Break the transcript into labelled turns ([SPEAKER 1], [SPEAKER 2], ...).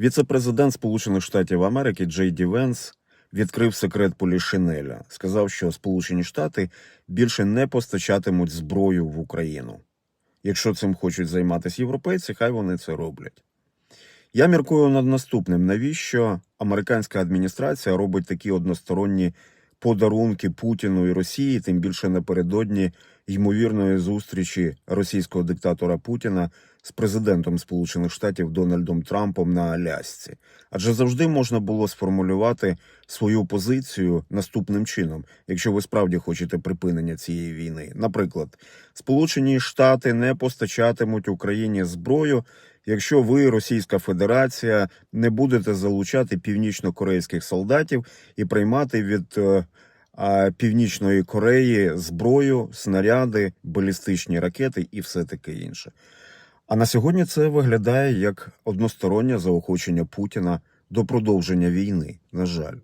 [SPEAKER 1] Віце-президент Сполучених Штатів Америки Джей Ді Венс відкрив секрет Полішинеля. Сказав, що Сполучені Штати більше не постачатимуть зброю в Україну. Якщо цим хочуть займатися європейці, хай вони це роблять. Я міркую над наступним: навіщо американська адміністрація робить такі односторонні подарунки Путіну і Росії, тим більше напередодні ймовірної зустрічі російського диктатора Путіна з президентом Сполучених Штатів Дональдом Трампом на Алясці. Адже завжди можна було сформулювати свою позицію наступним чином, якщо ви справді хочете припинення цієї війни. Наприклад, Сполучені Штати не постачатимуть Україні зброю, якщо ви, Російська Федерація, не будете залучати північно-корейських солдатів і приймати від е, Північної Кореї зброю, снаряди, балістичні ракети і все таке інше. А на сьогодні це виглядає як одностороннє заохочення Путіна до продовження війни. На жаль.